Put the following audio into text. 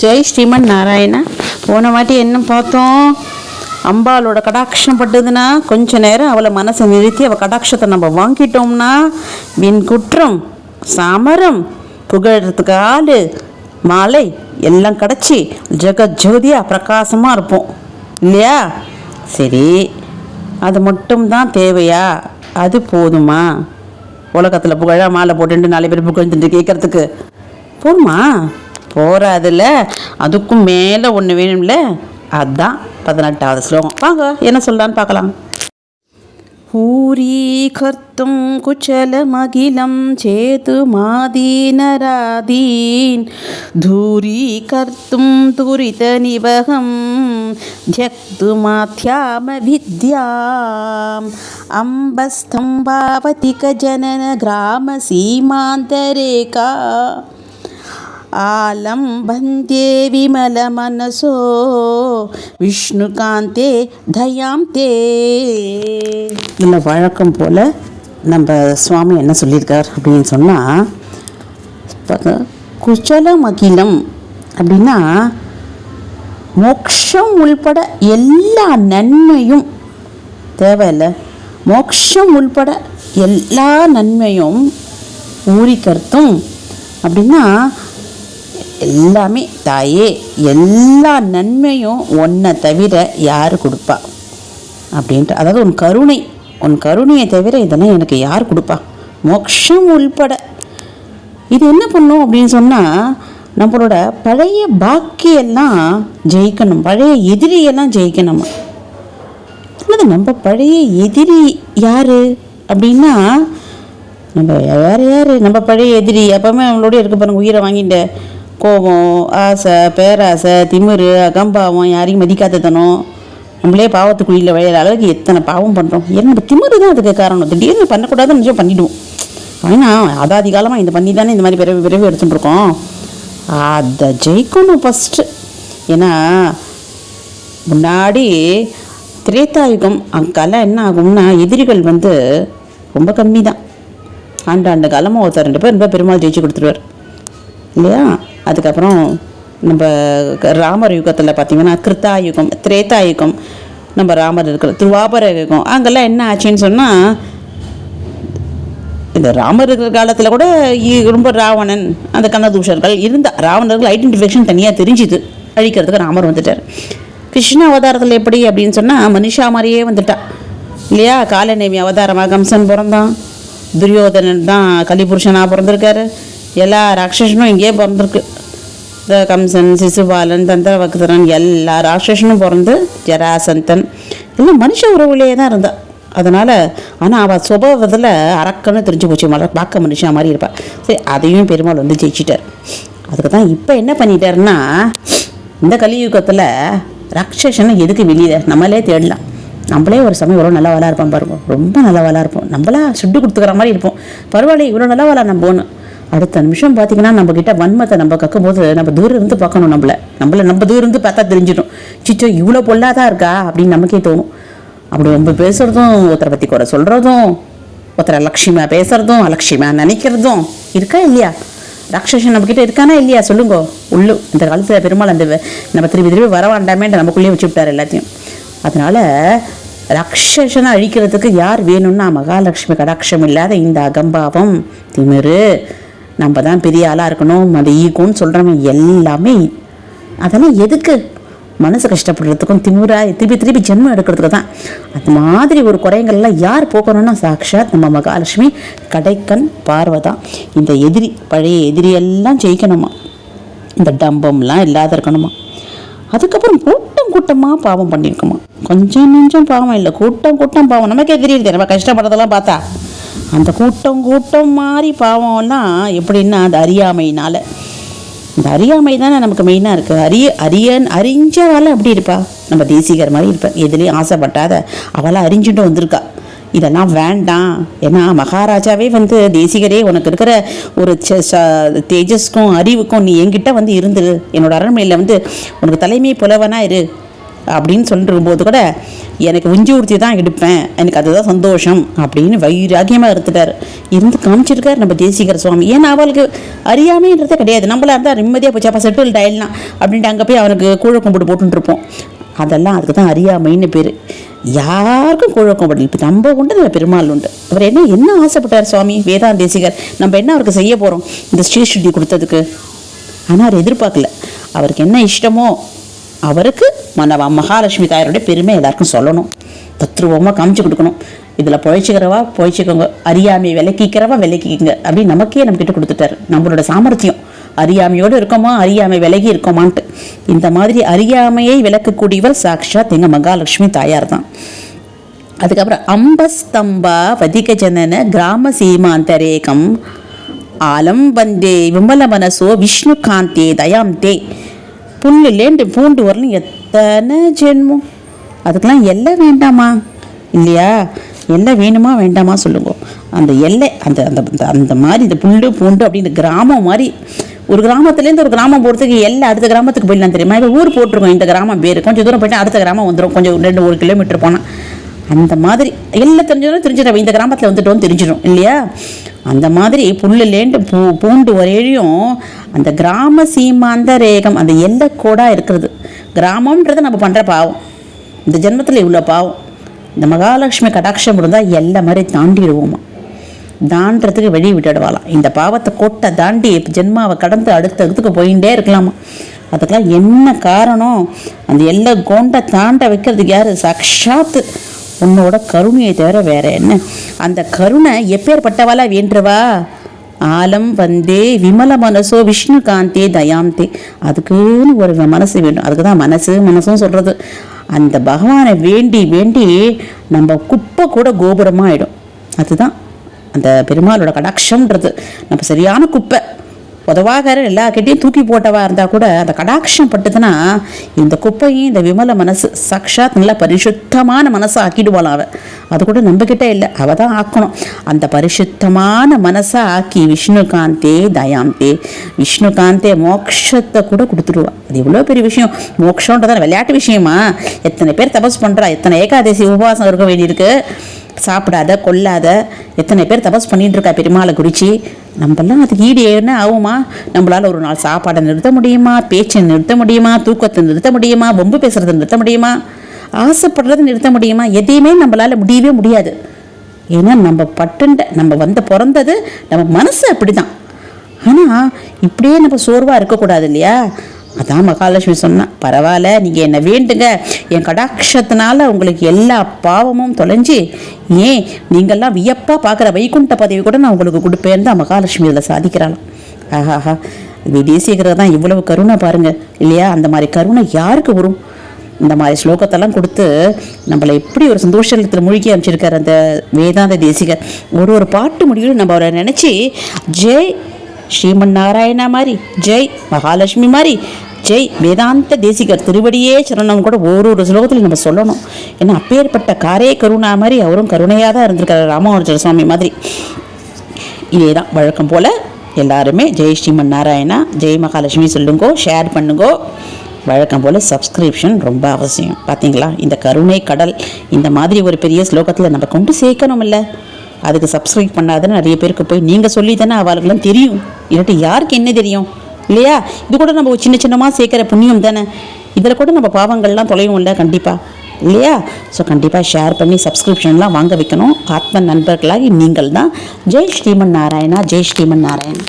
ஜெய் ஸ்ரீமன் நாராயணா. போன வாட்டி என்ன பார்த்தோம்? அம்பாளோட கடாட்சம் பட்டதுன்னா கொஞ்ச நேரம் அவளை மனசை நிறுத்தி அவள் கடாட்சத்தை நம்ம வாங்கிட்டோம்னா வின் குற்றம் சாமரம் புகழறதுக்கு ஆள் மாலை எல்லாம் கிடச்சி ஜெகத் ஜோதியாக பிரகாசமாக இருப்போம். இல்லையா? சரி அது மட்டும்தான் தேவையா? அது போதுமா? உலகத்தில் புகழா மாலை போட்டுட்டு நாலு பேர் புகழ்ந்துட்டு கேட்கறதுக்கு. போதுமா? போறாதுல அதுக்கும் மேலே ஒன்று வேணும்ல அதான் பதினெட்டாவது ஸ்லோகம் வாங்க என்ன சொல்லலான்னு பார்க்கலாம் ऊरीकर्तुं कुशलमखिलं चेतुमादीनरादीन् धूरीकर्तुं दुरितनिवहं ध्यक्तुमाध्यामविद्याम् अम्बस्तम्भावतिकजननग्रामसीमान्तरेका आलम्बन्ते विमलमनसो விஷ்ணுகாந்தே தயாம் தே இல்லை வழக்கம் போல் நம்ம சுவாமி என்ன சொல்லியிருக்கார் அப்படின்னு சொன்னால் குச்சலம் அகிலம் அப்படின்னா மோக்ஷம் உள்பட எல்லா நன்மையும் தேவையில்லை மோக்ஷம் உள்பட எல்லா நன்மையும் ஊறிக்கர்த்தும் அப்படின்னா எல்லாமே தாயே எல்லா நன்மையும் ஒன்றை தவிர யார் கொடுப்பா? அப்படின்ட்டு அதாவது உன் கருணை உன் கருணையை தவிர இதெல்லாம் எனக்கு யார் கொடுப்பா? மோக்ஷம் உள்பட. இது என்ன பண்ணும் அப்படின்னு சொன்னால் நம்மளோட பழைய பாக்கியெல்லாம் ஜெயிக்கணும் பழைய எதிரியெல்லாம் ஜெயிக்கணும். அல்லது நம்ம பழைய எதிரி யார்? அப்படின்னா நம்ம வேறு யார்? நம்ம பழைய எதிரி எப்போவுமே அவங்களோட இருக்க பாருங்க உயிரை வாங்கிட்டு. கோபம் ஆசை பேராசை திமிரு அகம்பாவம் யாரையும் மதிக்காததனம் நம்மளே பாவத்துக்குழியில் விளையிற அளவுக்கு எத்தனை பாவம் பண்ணுறோம் ஏன்னா திமிரு தான் அதுக்கு காரணம். திடீர்னு பண்ணக்கூடாதுன்னு நினச்சா பண்ணிவிடுவோம் ஏன்னா அதாதி காலமாக இந்த பண்ணி தானே இந்த மாதிரி பிறவி பிறவி எடுத்துட்டுருக்கோம் அதை ஜெயிக்கணும் ஃபஸ்ட்டு ஏன்னா முன்னாடி திரேத்தாயுகம் அங்கெல்லாம் என்ன ஆகும்னா எதிரிகள் வந்து ரொம்ப கம்மி தான் ஆண்டாண்டு காலமாக ஒருத்தர் ரெண்டு பேர் ரொம்ப பெருமாள் ஜெயிச்சு கொடுத்துருவார். இல்லையா? அதுக்கப்புறம் நம்ம க- ராமர் யுகத்தில் பார்த்தீங்கன்னா கிருத்தா யுகம் திரேதா யுகம் நம்ம ராமர் இருக்கிற திருவாபர யுகம் அங்கெல்லாம் என்ன ஆச்சுன்னு சொன்னால் இந்த ராமர் இருக்கிற காலத்தில் கூட இ- ரொம்ப ராவணன் அந்த கண்ணதூஷர்கள் இருந்த ராவணர்கள் ஐடென்டிஃபிகேஷன் தனியாக தெரிஞ்சுது. அழிக்கிறதுக்கு ராமர் வந்துட்டார். கிருஷ்ண அவதாரத்தில் எப்படி அப்படின்னு சொன்னால் மனுஷா மாதிரியே வந்துட்டா. இல்லையா? காலநேமி அவதாரமாக கம்சன் பிறந்தான். துரியோதனன் தான் கலிபுருஷனாக பிறந்திருக்காரு. எல்லா ராட்சசனும் இங்கேயே பிறந்திருக்கு. இந்த கம்சன் சிசுபாலன் தந்திரவக்தரன் எல்லா ராட்சசனும் பிறந்து ஜராசந்தன். எல்லாம் மனுஷ உறவுலேயே தான் இருந்தா. அதனால் ஆனால் அவள் சுபாவத்தில் அரக்கன்னு தெரிஞ்சு போச்சு. மல பார்க்க மனுஷன் மாதிரி இருப்பாள் சரி அதையும் பெருமாள் வந்து ஜெயிச்சிட்டார். அதுக்கு தான் இப்போ என்ன பண்ணிட்டாருன்னா இந்த கலியுகத்தில் ராட்சசனை எதுக்கு வெளியே நம்மளே தேடலாம். நம்மளே ஒரு சமயம் இவ்வளோ நல்லவாளாக இருப்போம் பாருங்க. ரொம்ப நல்லவாளாக இருப்போம். நம்மளா சுட்டு கொடுத்துக்கிற மாதிரி இருப்போம். பரவாயில்ல இவ்வளோ நல்லவாளா நம்ம ஒன்று அடுத்த நிமிஷம் பார்த்தீங்கன்னா நம்ம கிட்ட வன்மத்தை நம்ம கக்கும்போது நம்ம தூரம் இருந்து பார்க்கணும் நம்மள. நம்மள நம்ம தூரம் இருந்து பார்த்தா தெரிஞ்சிடும். சிச்சோ இவ்வளோ பொல்லாதான் இருக்கா? அப்படின்னு நமக்கே தோணும். அப்படி ரொம்ப பேசுறதும் ஒருத்தரை பற்றி குறை சொல்கிறதும் ஒருத்தரை லட்சியமாக பேசுறதும் அலட்சியமாக நினைக்கிறதும் இருக்கா இல்லையா? ராட்சசன் நம்மக்கிட்ட இருக்கானா இல்லையா? சொல்லுங்க. உள்ளு. இந்த காலத்தில் பெருமாள் அந்த நம்ம திருப்பி திருப்பி வர வேண்டாமேன்ட்டு நமக்குள்ளேயே வச்சு விட்டார் எல்லாத்தையும். அதனால் ராட்சசனை அழிக்கிறதுக்கு யார் வேணும்னா மகாலட்சுமி கடாட்சம் இல்லாத இந்த அகம்பாவம் திமிரு நம்ம தான் பெரிய ஆளாக இருக்கணும் அது ஈகோன்னு சொல்கிறவங்க எல்லாமே. அதெல்லாம் எதுக்கு? மனசு கஷ்டப்படுறதுக்கும் திமுறா திருப்பி திருப்பி ஜென்மம் எடுக்கிறதுக்கு தான் அந்த மாதிரி ஒரு குறைங்கள்லாம் யார் போக்கணும்னா சாக்ஷாத் நம்ம மகாலட்சுமி கடைக்கண் பார்வை தான் இந்த எதிரி பழைய எதிரியெல்லாம் ஜெயிக்கணுமா? இந்த டம்பம்லாம் இல்லாத இருக்கணுமா? அதுக்கப்புறம் கூட்டம் கூட்டமாக பாவம் பண்ணியிருக்குமா கொஞ்சம் நெஞ்சம் பாவம் இல்லை கூட்டம் கூட்டம் பாவம். நமக்கே தெரியுது நம்ம கஷ்டப்படுறதெல்லாம் பார்த்தா. அந்த கூட்டம் கூட்டம் மாதிரி பாவம்னா எப்படின்னா அது அறியாமையினால். இந்த அறியாமை தானே நமக்கு மெயினாக இருக்குது அரிய அரியன் அறிஞ்சவாள் அப்படி இருப்பா. நம்ம தேசிகர் மாதிரி இருப்பேன் எதுலேயும் ஆசைப்பட்டாத அவளாக அறிஞ்சுட்டு வந்திருக்கா. இதெல்லாம் வேண்டாம். ஏன்னா மகாராஜாவே வந்து தேசிகரே உனக்கு இருக்கிற ஒரு ச- ச- தேஜஸ்க்கும் அறிவுக்கும் நீ என்கிட்ட வந்து இருந்துரு. என்னோட அரண்மனையில் வந்து உனக்கு தலைமை புலவனாக இரு. அப்படின்னு சொல்லிட்டு போது கூட எனக்கு உஞ்சி ஊர்த்தி தான் எடுப்பேன். எனக்கு அதுதான் சந்தோஷம் அப்படின்னு வைராக்கியமாக இருந்துட்டார். இருந்து காமிச்சிருக்கார் நம்ம தேசிகர சுவாமி. ஏன்னா அவளுக்கு அறியாமைன்றதே கிடையாது. நம்மளா இருந்தால் நிம்மதியாக போச்சு. அப்போ செட்டில் டயல்னா அப்படின்ட்டு அங்கே போய் அவனுக்கு கூழ கும்பிட்டு போட்டுட்டு இருப்போம் அதெல்லாம் அதுக்கு தான் அறியாமைன்னு பேர். யாருக்கும் கூழ இப்போ நம்ம உண்டு நம்ம பெருமாள் உண்டு. அவர் என்ன என்ன ஆசைப்பட்டார் சுவாமி? வேதாந்த தேசிகர். நம்ம என்ன அவருக்கு செய்ய போகிறோம் இந்த ஸ்ரீஸ்ருதி கொடுத்ததுக்கு. ஆனால் அவர் எதிர்பார்க்கல. அவருக்கு என்ன இஷ்டமோ அவருக்கு மன மகாலட்சுமி தாயாருடைய பெருமை எல்லாருக்கும் சொல்லணும். தத்ரூபமாக காமிச்சு கொடுக்கணும். இதில் பொழைச்சிக்கிறவா பொழைச்சிக்கோங்க. அறியாமையை விலக்கிக்கிறவா விலக்கிக்கங்க. அப்படின்னு நமக்கே நம்மக்கிட்ட கொடுத்துட்டாரு. நம்மளோட சாமர்த்தியம். அறியாமையோடு இருக்கோமா அறியாமை விலகி இருக்கோமான்ட்டு. இந்த மாதிரி அறியாமையை விளக்கக்கூடியவர் சாக்ஷாத் எங்கள் மகாலட்சுமி தாயார் தான் அதுக்கப்புறம் அம்பஸ்தம்பா வதிக ஜனன கிராம சீமாந்தரேகம். ஆலம் வந்தே விமல மனசோ விஷ்ணு காந்தே தயாம் தே புல்லுலேண்டு பூண்டு வரலும் எத்தனை ஜென்மம்? அதுக்கெல்லாம் எல்லை வேண்டாமா? இல்லையா? எல்லை வேணுமா வேண்டாமா சொல்லுங்க. அந்த எல்லை அந்த அந்த அந்த- அந்த மாதிரி இந்த புல்லு பூண்டு அப்படின்னு கிராமம் மாதிரி ஒரு கிராமத்துலேருந்து ஒரு கிராமம் போகிறதுக்கு எல்லை அடுத்த கிராமத்துக்கு போயிடலாம் தெரியுமா? இப்போ ஊர் போட்டிருக்கோம் இந்த கிராமம் பேர் கொஞ்சம் தூரம் போயிட்டு அடுத்த கிராமம் வந்துடும் கொஞ்சம் ரெண்டு ஒரு கிலோமீட்டர் போனால் அந்த மாதிரி எல்லாம் தெரிஞ்சதும் தெரிஞ்சிடும். இந்த கிராமத்தில் வந்துட்டோம் தெரிஞ்சிடும் இல்லையா? அந்த மாதிரி புல்லுலேண்டு பூ பூண்டு ஒரேழியும் அந்த கிராம சீமாந்த ரேகம் அந்த எல்லைக்கோடாக இருக்கிறது? கிராமம்ன்றது நம்ம பண்ணுற பாவம். இந்த ஜென்மத்தில் இவ்வளோ பாவம். இந்த மகாலட்சுமி கடாட்சம் இருந்தால் எல்லை மாதிரி தாண்டிடுவோமா? தாண்டறதுக்கு வழி விட்டுடுவாளாம் இந்த பாவத்தை கொட்டை தாண்டி ஜென்மாவை கடந்து அடுத்த இதுக்கு போயிட்டே இருக்கலாமா? அதுக்கெல்லாம் என்ன காரணம்? அந்த எல்லை கோண்டை தாண்ட வைக்கிறதுக்கு யார்? சக்ஷாத்து உன்னோட கருணையை தவிர வேற என்ன? அந்த கருணை எப்பேற்பட்டவாளா வேண்டுவா ஆலம் வந்தே விமல மனசோ விஷ்ணு காந்தே தயாந்தே. அதுக்குன்னு ஒரு மனசு வேண்டும். அதுக்கு தான் மனசு மனசும் சொல்கிறது அந்த பகவானை வேண்டி வேண்டி நம்ம குப்பை கூட கோபுரமாக ஆகிடும் அதுதான் அந்த பெருமாளோட கடாட்சம்ன்றது. நம்ம சரியான குப்பை. உதவாகர எல்லா கிட்டையும் தூக்கி போட்டவா இருந்தால் கூட அந்த கடாட்சம் பட்டுதுன்னா இந்த குப்பையும் இந்த விமல மனசு சாக்ஷாத் நல்லா பரிசுத்தமான மனசை ஆக்கிடுவாளாம் அவள் அது கூட நம்பிக்கிட்டே இல்லை. அவ தான் ஆக்கணும். அந்த பரிசுத்தமான மனசை ஆக்கி விஷ்ணுகாந்தே தயாந்தே. விஷ்ணுகாந்தே மோக்ஷத்தை கூட கொடுத்துருவா. அது எவ்வளோ பெரிய விஷயம். மோக்ஷன்றதான விளையாட்டு விஷயமா? எத்தனை பேர் தபஸ் பண்ணுறா எத்தனை ஏகாதசி உபவாசம் இருக்க வேண்டியிருக்கு? சாப்பிடாத கொல்லாத எத்தனை பேர் தபஸ் பண்ணிட்டு இருக்கா பெருமாளை குறிச்சி? நம்மலாம் அதுக்கு ஈடு என்ன ஆகுமா? நம்மளால ஒரு நாள் சாப்பாடை நிறுத்த முடியுமா? பேச்சை நிறுத்த முடியுமா? தூக்கத்தை நிறுத்த முடியுமா? பொம்பு பேசுகிறத நிறுத்த முடியுமா? ஆசைப்படுறதை நிறுத்த முடியுமா? எதையுமே நம்மளால முடியவே முடியாது. ஏன்னா நம்ம பட்டுண்ட நம்ம வந்து பிறந்தது நம்ம மனசு அப்படிதான். ஆனால் இப்படியே நம்ம சோர்வாக இருக்கக்கூடாது இல்லையா? அதான் மகாலட்சுமி சொன்னான் பரவாயில்ல நீங்கள் என்னை வேண்டுங்க. என் கடாட்சத்தினால உங்களுக்கு எல்லா பாவமும் தொலைஞ்சி ஏன் நீங்கள்லாம் வியப்பாக பார்க்குற வைகுண்ட பதவி கூட நான் உங்களுக்கு கொடுப்பேன்னு தான் மகாலட்சுமி இதில் சாதிக்கிறாளாம். ஆஹாஹா தேசியகிறது தான் இவ்வளவு கருணை பாருங்கள் இல்லையா? அந்த மாதிரி கருணை யாருக்கு வரும்? இந்த மாதிரி ஸ்லோகத்தெல்லாம் கொடுத்து நம்மளை எப்படி ஒரு சந்தோஷத்தில் மூழ்கி அமைச்சிருக்கார் அந்த வேதாந்த தேசிகர். ஒரு ஒரு பாட்டு முடியும் நம்ம அவரை நினச்சி ஜெய் ஸ்ரீமன் நாராயணா மாதிரி ஜெய் மகாலட்சுமி மாதிரி ஜெய் வேதாந்த தேசிகர் திருவடியே சரணம் கூட ஒரு ஒரு ஸ்லோகத்தில் நம்ம சொல்லணும். ஏன்னா அப்பேற்பட்ட காரே கருணா மாதிரி அவரும் கருணையாக தான் இருந்திருக்காரு ராமானுஜர் சுவாமி மாதிரி. இதே தான் வழக்கம் போல் எல்லாருமே ஜெய் ஸ்ரீமன் நாராயணா ஜெய் மகாலட்சுமி சொல்லுங்கோ ஷேர் பண்ணுங்கோ. வழக்கம் போல் சப்ஸ்கிரிப்ஷன் ரொம்ப அவசியம். பார்த்தீங்களா இந்த கருணை கடல் இந்த மாதிரி ஒரு பெரிய ஸ்லோகத்தில் நம்ம கொண்டு சேர்க்கணும் இல்லை அதுக்கு சப்ஸ்கிரைப் பண்ணாதுன்னு நிறைய பேருக்கு போய் நீங்கள் சொல்லி தானே அவளுக்கெல்லாம் தெரியும். இல்லாட்டி யாருக்கு என்ன தெரியும்? இல்லையா? இது கூட நம்ம சின்ன சின்னமாக சேர்க்குற புண்ணியம் தானே. இதில் கூட நம்ம பாவங்கள்லாம் தொலையும்ல கண்டிப்பாக இல்லையா? ஸோ கண்டிப்பாக ஷேர் பண்ணி சப்ஸ்கிரிப்ஷன்லாம் வாங்க வைக்கணும். ஆத்ம நண்பர்களாகி நீங்கள் தான் ஜெய் ஸ்ரீமன் நாராயணா ஜெய் ஸ்ரீமன் நாராயணன்